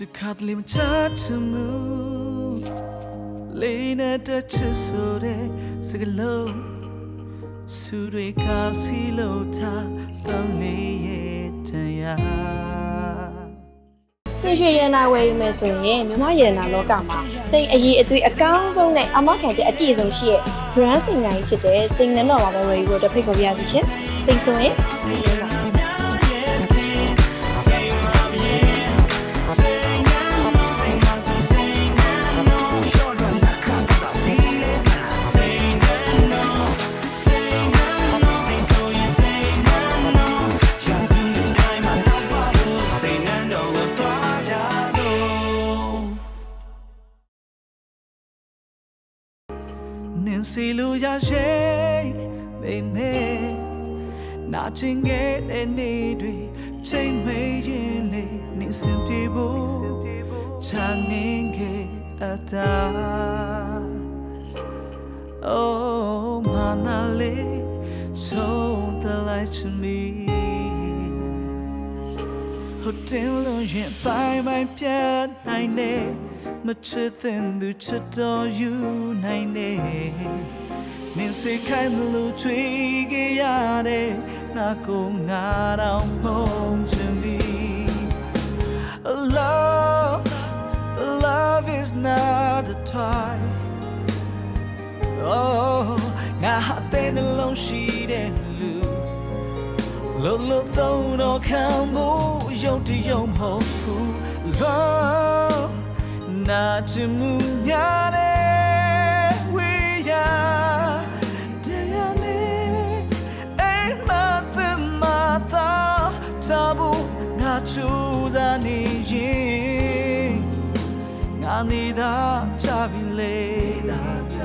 တခါတလေမချချင်မှုလေးနဲ့တချစ်ဆိုတဲ့စကလုံးသူတွေကစီလို့ထားတန်လေးရဲ့တရားဆင်ရွှေရနာဝယ်ယူမယ်ဆိုရင်မြမရတနာလောကမှာစိတ်အရေးအသွေးအကောင်းဆုံးနဲ့အမခံချက်အပြည့်စုံရှိတဲ့ brand စိန်တိုင်းဖြစ်တဲ့စိန်နန်းတော်မှာပဲဝယ်ယူဖို့တစ်ဖိတ်ခေါ်ပြရစီရှင်စိတ်ဆိုရင် နင်းစီလိုရရဲ့နေမေနာချင်ခဲ့တဲ့နေ့တွေချိန်မေးရင်လေနင်းစင်ပြေဖို့ချမ်းနေခဲ့အတာ Oh manale so the light to me ဟိုတင်လို့ရင်ပိုင်းပိုင်းပြတ်နိုင်နေမချစ်တဲ့သူချစ်တော်ယူနိုင်နေနင်းစိတ်ခိုင်မလို့ချွေခဲ့ရတဲ့နာကိုငါတော့မုန်းချင်ပြီ Love love is not the time Oh ငါဟာတဲ့နှလုံးရှိတဲ့လူလုံးလုံးသုံးတော့ခံဖို့ ရုပ်တရုံမဟုတ်ဘူး Love နာချင်မှုများတဲ့ဝေးရတရားနဲ့အိမ်မသက်မသာချဘူးငါချူစားနေရင်ငါနေတာချပြီလေတာချ